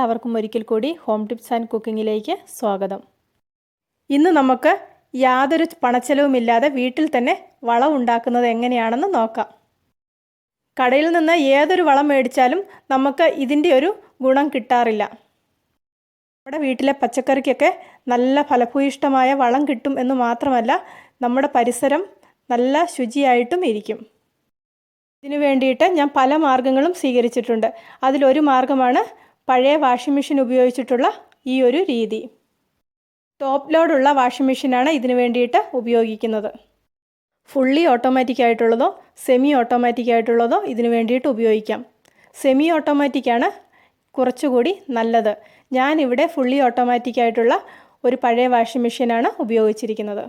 എല്ലാവർക്കും ഒരിക്കൽ കൂടി ഹോം ടിപ്സ് ആൻഡ് കുക്കിങ്ങിലേക്ക് സ്വാഗതം. ഇന്ന് നമുക്ക് യാതൊരു പണച്ചെലവുമില്ലാതെ വീട്ടിൽ തന്നെ വളം ഉണ്ടാക്കുന്നത് എങ്ങനെയാണെന്ന് നോക്കാം. കടയിൽ നിന്ന് ഏതൊരു വളം മേടിച്ചാലും നമുക്ക് ഇതിന്റെ ഒരു ഗുണം കിട്ടാറില്ല. നമ്മുടെ വീട്ടിലെ പച്ചക്കറിക്കൊക്കെ നല്ല ഫലഭൂയിഷ്ടമായ വളം കിട്ടും എന്ന് മാത്രമല്ല നമ്മുടെ പരിസരം നല്ല ശുചിയായിട്ടും ഇരിക്കും. ഇതിനു വേണ്ടിയിട്ട് ഞാൻ പല മാർഗങ്ങളും സ്വീകരിച്ചിട്ടുണ്ട്. അതിലൊരു മാർഗമാണ് പഴയ വാഷിംഗ് മെഷീൻ ഉപയോഗിച്ചിട്ടുള്ള ഈ ഒരു രീതി. ടോപ്പ് ലോഡുള്ള വാഷിംഗ് മെഷീനാണ് ഇതിനു വേണ്ടിയിട്ട് ഉപയോഗിക്കുന്നത്. ഫുള്ളി ഓട്ടോമാറ്റിക് ആയിട്ടുള്ളതോ സെമി ഓട്ടോമാറ്റിക് ആയിട്ടുള്ളതോ ഇതിനു വേണ്ടിയിട്ട് ഉപയോഗിക്കാം. സെമി ഓട്ടോമാറ്റിക്കാണ് കുറച്ചുകൂടി നല്ലത്. ഞാനിവിടെ ഫുള്ളി ഓട്ടോമാറ്റിക് ആയിട്ടുള്ള ഒരു പഴയ വാഷിംഗ് മെഷീനാണ് ഉപയോഗിച്ചിരിക്കുന്നത്.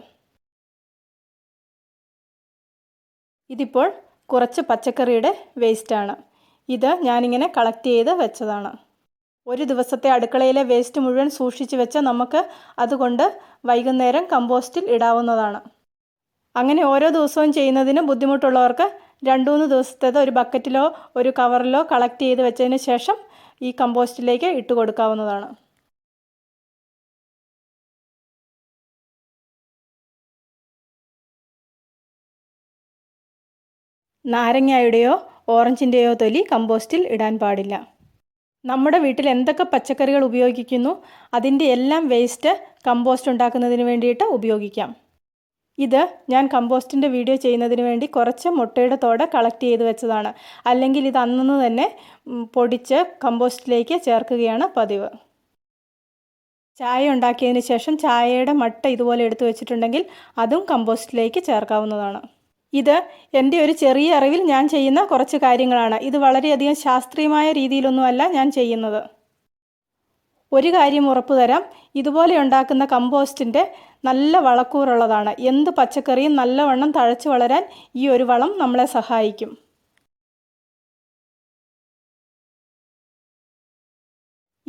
ഇതിപ്പോൾ കുറച്ച് പച്ചക്കറിയുടെ വേസ്റ്റാണ് ഇത് ഞാനിങ്ങനെ കളക്ട് ചെയ്ത് വെച്ചതാണ്. ഒരു ദിവസത്തെ അടുക്കളയിലെ വേസ്റ്റ് മുഴുവൻ സൂക്ഷിച്ചു വെച്ച് നമുക്ക് അതുകൊണ്ട് വൈകുന്നേരം കമ്പോസ്റ്റിൽ ഇടാവുന്നതാണ്. അങ്ങനെ ഓരോ ദിവസവും ചെയ്യുന്നതിന് ബുദ്ധിമുട്ടുള്ളവർക്ക് രണ്ടു മൂന്ന് ദിവസത്തേത് ഒരു ബക്കറ്റിലോ ഒരു കവറിലോ കളക്ട് ചെയ്ത് വെച്ചതിന് ശേഷം ഈ കമ്പോസ്റ്റിലേക്ക് ഇട്ട് കൊടുക്കാവുന്നതാണ്. നാരങ്ങയുടെയോ ഓറഞ്ചിന്റെയോ തൊലി കമ്പോസ്റ്റിൽ ഇടാൻ പാടില്ല. നമ്മുടെ വീട്ടിൽ എന്തൊക്കെ പച്ചക്കറികൾ ഉപയോഗിക്കുന്നു അതിന്റെ എല്ലാം വേസ്റ്റ് കമ്പോസ്റ്റ് ഉണ്ടാക്കുന്നതിന് വേണ്ടിയിട്ട് ഉപയോഗിക്കാം. ഇത് ഞാൻ കമ്പോസ്റ്റിന്റെ വീഡിയോ ചെയ്യുന്നതിന് വേണ്ടി കുറച്ച് മുട്ടയുടെ തോട് കളക്ട് ചെയ്ത് വെച്ചതാണ്. അല്ലെങ്കിൽ ഇത് അന്നു തന്നെ പൊടിച്ച് കമ്പോസ്റ്റിലേക്ക് ചേർക്കുകയാണ് പതിവ്. ചായ ഉണ്ടാക്കിയതിന് ശേഷം ചായയുടെ മട്ട ഇതുപോലെ എടുത്തു വെച്ചിട്ടുണ്ടെങ്കിൽ അതും കമ്പോസ്റ്റിലേക്ക് ചേർക്കാവുന്നതാണ്. ഇത് എന്റെ ഒരു ചെറിയ അറിവിൽ ഞാൻ ചെയ്യുന്ന കുറച്ച് കാര്യങ്ങളാണ്. ഇത് വളരെയധികം ശാസ്ത്രീയമായ രീതിയിലൊന്നുമല്ല ഞാൻ ചെയ്യുന്നത്. ഒരു കാര്യം ഉറപ്പു തരാം. ഇതുപോലെ ഉണ്ടാക്കുന്ന കമ്പോസ്റ്റിന്റെ നല്ല വളക്കൂറുള്ളതാണ്. എന്ത് പച്ചക്കറിയും നല്ലവണ്ണം തഴച്ചു വളരാൻ ഈ ഒരു വളം നമ്മളെ സഹായിക്കും.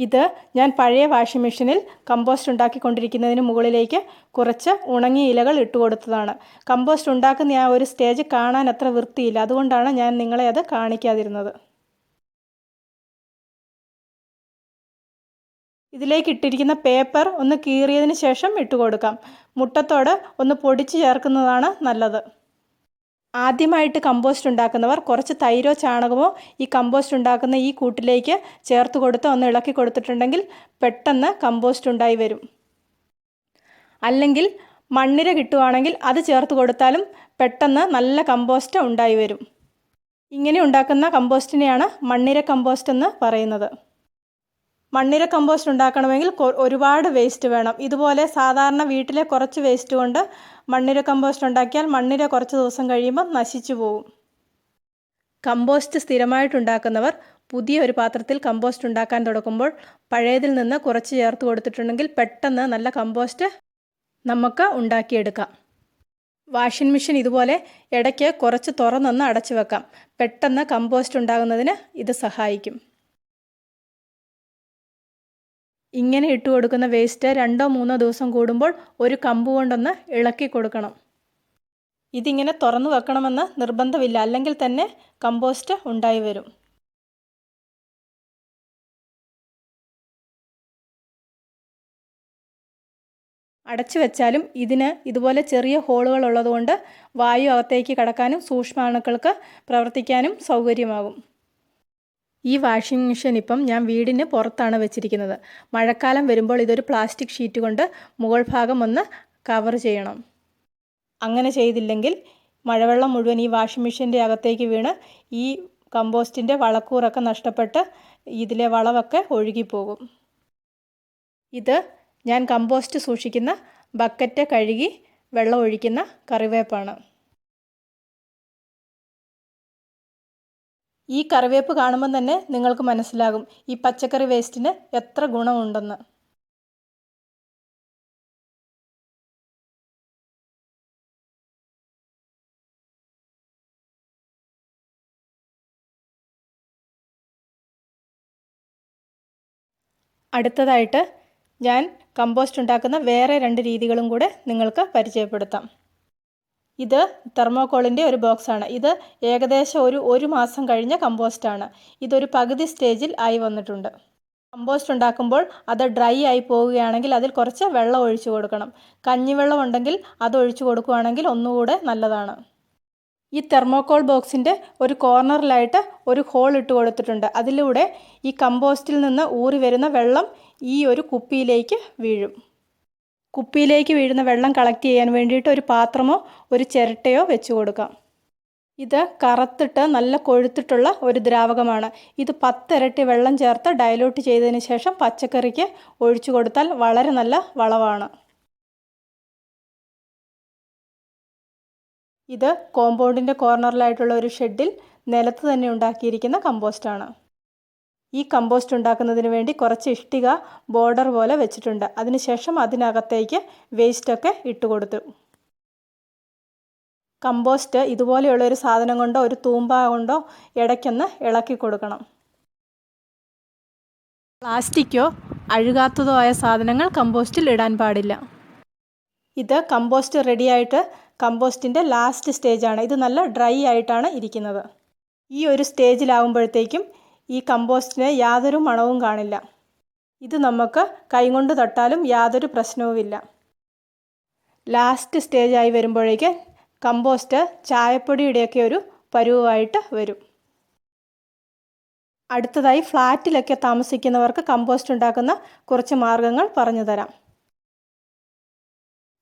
ഇത് ഞാൻ പഴയ വാഷിംഗ് മെഷീനിൽ കമ്പോസ്റ്റ് ഉണ്ടാക്കിക്കൊണ്ടിരിക്കുന്നതിന് മുകളിലേക്ക് കുറച്ച് ഉണങ്ങിയ ഇലകൾ ഇട്ട് കൊടുത്തതാണ്. കമ്പോസ്റ്റ് ഉണ്ടാക്കുന്ന ആ ഒരു സ്റ്റേജ് കാണാൻ അത്ര വൃത്തിയില്ല. അതുകൊണ്ടാണ് ഞാൻ നിങ്ങളെ അത് കാണിക്കാതിരുന്നത്. ഇതിലേക്ക് ഇട്ടിരിക്കുന്ന പേപ്പർ ഒന്ന് കീറിയതിന് ശേഷം ഇട്ട് കൊടുക്കാം. മുട്ടത്തോട് ഒന്ന് പൊടിച്ച് ചേർക്കുന്നതാണ് നല്ലത്. ആദ്യമായിട്ട് കമ്പോസ്റ്റ് ഉണ്ടാക്കുന്നവർ കുറച്ച് തൈരോ ചാണകമോ ഈ കമ്പോസ്റ്റ് ഉണ്ടാക്കുന്ന ഈ കൂട്ടിലേക്ക് ചേർത്ത് കൊടുത്ത് ഒന്ന് ഇളക്കി കൊടുത്തിട്ടുണ്ടെങ്കിൽ പെട്ടെന്ന് കമ്പോസ്റ്റ് ഉണ്ടായി വരും. അല്ലെങ്കിൽ മണ്ണിര കിട്ടുവാണെങ്കിൽ അത് ചേർത്ത് കൊടുത്താലും പെട്ടെന്ന് നല്ല കമ്പോസ്റ്റ് ഉണ്ടായി വരും. ഇങ്ങനെ ഉണ്ടാക്കുന്ന കമ്പോസ്റ്റിനെയാണ് മണ്ണിര കമ്പോസ്റ്റ് എന്ന് പറയുന്നത്. മണ്ണിര കമ്പോസ്റ്റ് ഉണ്ടാക്കണമെങ്കിൽ ഒരുപാട് വേസ്റ്റ് വേണം. ഇതുപോലെ സാധാരണ വീട്ടിലെ കുറച്ച് വേസ്റ്റ് കൊണ്ട് മണ്ണിര കമ്പോസ്റ്റ് ഉണ്ടാക്കിയാൽ മണ്ണിര കുറച്ച് ദിവസം കഴിയുമ്പോൾ നശിച്ചു പോകും കമ്പോസ്റ്റ് സ്ഥിരമായിട്ടുണ്ടാക്കുന്നവർ പുതിയ ഒരു പാത്രത്തിൽ കമ്പോസ്റ്റ് ഉണ്ടാക്കാൻ തുടങ്ങുമ്പോൾ പഴയതിൽ നിന്ന് കുറച്ച് ചേർത്ത് കൊടുത്തിട്ടുണ്ടെങ്കിൽ പെട്ടെന്ന് നല്ല കമ്പോസ്റ്റ് നമുക്ക് ഉണ്ടാക്കിയെടുക്കാം. വാഷിംഗ് മെഷീൻ ഇതുപോലെ ഇടയ്ക്ക് കുറച്ച് തുറന്നൊന്ന് അടച്ചു വെക്കാം പെട്ടെന്ന് കമ്പോസ്റ്റ് ഉണ്ടാകുന്നതിന് ഇത് സഹായിക്കും. ഇങ്ങനെ ഇട്ട് കൊടുക്കുന്ന വേസ്റ്റ് രണ്ടോ മൂന്നോ ദിവസം കൂടുമ്പോൾ ഒരു കമ്പ് കൊണ്ടൊന്ന് ഇളക്കി കൊടുക്കണം. ഇതിങ്ങനെ തുറന്നു വെക്കണമെന്ന് നിർബന്ധമില്ല. അല്ലെങ്കിൽ തന്നെ കമ്പോസ്റ്റ് ഉണ്ടായി വരും. അടച്ചു വെച്ചാലും ഇതിന് ഇതുപോലെ ചെറിയ ഹോളുകൾ ഉള്ളതുകൊണ്ട് വായു അകത്തേക്ക് കടക്കാനും സൂക്ഷ്മാണുക്കൾക്ക് പ്രവർത്തിക്കാനും സൗകര്യമാകും. ഈ വാഷിംഗ് മെഷീൻ ഇപ്പം ഞാൻ വീടിന് പുറത്താണ് വെച്ചിരിക്കുന്നത്. മഴക്കാലം വരുമ്പോൾ ഇതൊരു പ്ലാസ്റ്റിക് ഷീറ്റ് കൊണ്ട് മുകൾ ഭാഗം ഒന്ന് കവർ ചെയ്യണം. അങ്ങനെ ചെയ്തില്ലെങ്കിൽ മഴവെള്ളം മുഴുവൻ ഈ വാഷിംഗ് മെഷീന്റെ അകത്തേക്ക് വീണ് ഈ കമ്പോസ്റ്റിന്റെ വളക്കൂറൊക്കെ നഷ്ടപ്പെട്ട് ഇതിലെ വളമൊക്കെ ഒഴുകിപ്പോകും. ഇത് ഞാൻ കമ്പോസ്റ്റ് സൂക്ഷിക്കുന്ന ബക്കറ്റ് കഴുകി വെള്ളം ഒഴിക്കുന്ന കറിവേപ്പാണ്. ഈ കറിവേപ്പ് കാണുമ്പോൾ തന്നെ നിങ്ങൾക്ക് മനസ്സിലാകും ഈ പച്ചക്കറി വേസ്റ്റിന് എത്ര ഗുണമുണ്ടെന്ന്. അടുത്തതായിട്ട് ഞാൻ കമ്പോസ്റ്റ് ഉണ്ടാക്കുന്ന വേറെ രണ്ട് രീതികളും കൂടെ നിങ്ങൾക്ക് പരിചയപ്പെടുത്താം. ഇത് തെർമോക്കോളിന്റെ ഒരു ബോക്സാണ്. ഇത് ഏകദേശം ഒരു ഒരു മാസം കഴിഞ്ഞ കമ്പോസ്റ്റാണ്. ഇതൊരു പകുതി സ്റ്റേജിൽ ആയി വന്നിട്ടുണ്ട്. കമ്പോസ്റ്റ് ഉണ്ടാക്കുമ്പോൾ അത് ഡ്രൈ ആയി പോവുകയാണെങ്കിൽ അതിൽ കുറച്ച് വെള്ളം ഒഴിച്ചു കൊടുക്കണം. കഞ്ഞിവെള്ളം ഉണ്ടെങ്കിൽ അത് ഒഴിച്ചു കൊടുക്കുകയാണെങ്കിൽ ഒന്നുകൂടെ നല്ലതാണ്. ഈ തെർമോക്കോൾ ബോക്സിന്റെ ഒരു കോർണറിലായിട്ട് ഒരു ഹോൾ ഇട്ട് കൊടുത്തിട്ടുണ്ട്. അതിലൂടെ ഈ കമ്പോസ്റ്റിൽ നിന്ന് ഊറി വരുന്ന വെള്ളം ഈ ഒരു കുപ്പിയിലേക്ക് വീഴും. കുപ്പിയിലേക്ക് വീഴുന്ന വെള്ളം കളക്ട് ചെയ്യാൻ വേണ്ടിയിട്ട് ഒരു പാത്രമോ ഒരു ചിരട്ടയോ വെച്ച് കൊടുക്കാം. ഇത് കറുത്തിട്ട് നല്ല കൊഴുത്തിട്ടുള്ള ഒരു ദ്രാവകമാണ്. ഇത് പത്തിരട്ടി വെള്ളം ചേർത്ത് ഡയലൂട്ട് ചെയ്തതിന് ശേഷം പച്ചക്കറിക്ക് ഒഴിച്ചു കൊടുത്താൽ വളരെ നല്ല വളവാണ് ഇത് കോമ്പൗണ്ടിന്റെ കോർണറിലായിട്ടുള്ള ഒരു ഷെഡിൽ നിലത്ത് തന്നെ ഉണ്ടാക്കിയിരിക്കുന്ന കമ്പോസ്റ്റാണ് ഈ കമ്പോസ്റ്റ് ഉണ്ടാക്കുന്നതിന് വേണ്ടി കുറച്ച് ഇഷ്ടിക ബോർഡർ പോലെ വെച്ചിട്ടുണ്ട്. അതിനുശേഷം അതിനകത്തേക്ക് വേസ്റ്റൊക്കെ ഇട്ട് കൊടുത്തു. കമ്പോസ്റ്റ് ഇതുപോലെയുള്ള ഒരു സാധനം കൊണ്ടോ ഒരു തൂമ്പ കൊണ്ടോ ഇടയ്ക്കൊന്ന് ഇളക്കി കൊടുക്കണം. പ്ലാസ്റ്റിക്കോ അഴുകാത്തതോ ആയ സാധനങ്ങൾ കമ്പോസ്റ്റിൽ ഇടാൻ പാടില്ല. ഇത് കമ്പോസ്റ്റ് റെഡിയായിട്ട് കമ്പോസ്റ്റിന്റെ ലാസ്റ്റ് സ്റ്റേജാണ് ഇത് നല്ല ഡ്രൈ ആയിട്ടാണ് ഇരിക്കുന്നത്. ഈ ഒരു സ്റ്റേജിലാവുമ്പോഴത്തേക്കും ഈ കമ്പോസ്റ്റിന് യാതൊരു മണവും കാണില്ല. ഇത് നമുക്ക് കൈകൊണ്ട് തൊട്ടാലും യാതൊരു പ്രശ്നവുമില്ല. ലാസ്റ്റ് സ്റ്റേജായി വരുമ്പോഴേക്ക് കമ്പോസ്റ്റ് ചായപ്പൊടിയുടെയൊക്കെ ഒരു പരുവായിട്ട് വരും. അടുത്തതായി ഫ്ലാറ്റിലൊക്കെ താമസിക്കുന്നവർക്ക് കമ്പോസ്റ്റ് ഉണ്ടാക്കുന്ന കുറച്ച് മാർഗങ്ങൾ പറഞ്ഞു തരാം.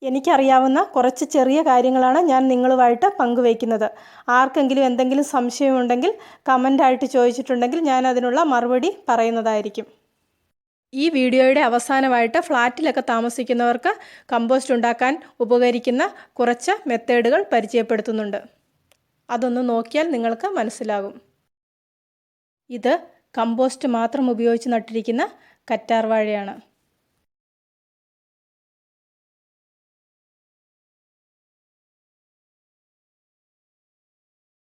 എനിക്കറിയാവുന്ന കുറച്ച് ചെറിയ കാര്യങ്ങളാണ് ഞാൻ നിങ്ങളുമായിട്ട് പങ്കുവയ്ക്കുന്നത്. ആർക്കെങ്കിലും എന്തെങ്കിലും സംശയമുണ്ടെങ്കിൽ കമന്റായിട്ട് ചോദിച്ചിട്ടുണ്ടെങ്കിൽ ഞാൻ അതിനുള്ള മറുപടി പറയുന്നതായിരിക്കും. ഈ വീഡിയോയുടെ അവസാനമായിട്ട് ഫ്ലാറ്റിലൊക്കെ താമസിക്കുന്നവർക്ക് കമ്പോസ്റ്റ് ഉണ്ടാക്കാൻ ഉപകരിക്കുന്ന കുറച്ച് മെത്തേഡുകൾ പരിചയപ്പെടുത്തുന്നുണ്ട്. അതൊന്ന് നോക്കിയാൽ നിങ്ങൾക്ക് മനസ്സിലാകും. ഇത് കമ്പോസ്റ്റ് മാത്രം ഉപയോഗിച്ച് നട്ടിരിക്കുന്ന കറ്റാർ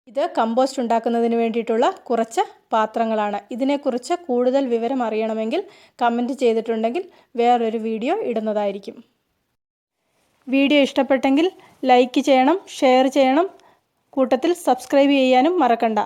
ഇത് കമ്പോസ്റ്റ് ഉണ്ടാക്കുന്നതിന് വേണ്ടിയിട്ടുള്ള കുറച്ച് പാത്രങ്ങളാണ്. ഇതിനെക്കുറിച്ച് കൂടുതൽ വിവരം അറിയണമെങ്കിൽ കമന്റ് ചെയ്തിട്ടുണ്ടെങ്കിൽ വേറൊരു വീഡിയോ ഇടുന്നതായിരിക്കും. വീഡിയോ ഇഷ്ടപ്പെട്ടെങ്കിൽ ലൈക്ക് ചെയ്യണം ഷെയർ ചെയ്യണം. കൂട്ടത്തിൽ സബ്സ്ക്രൈബ് ചെയ്യാനും മറക്കണ്ട.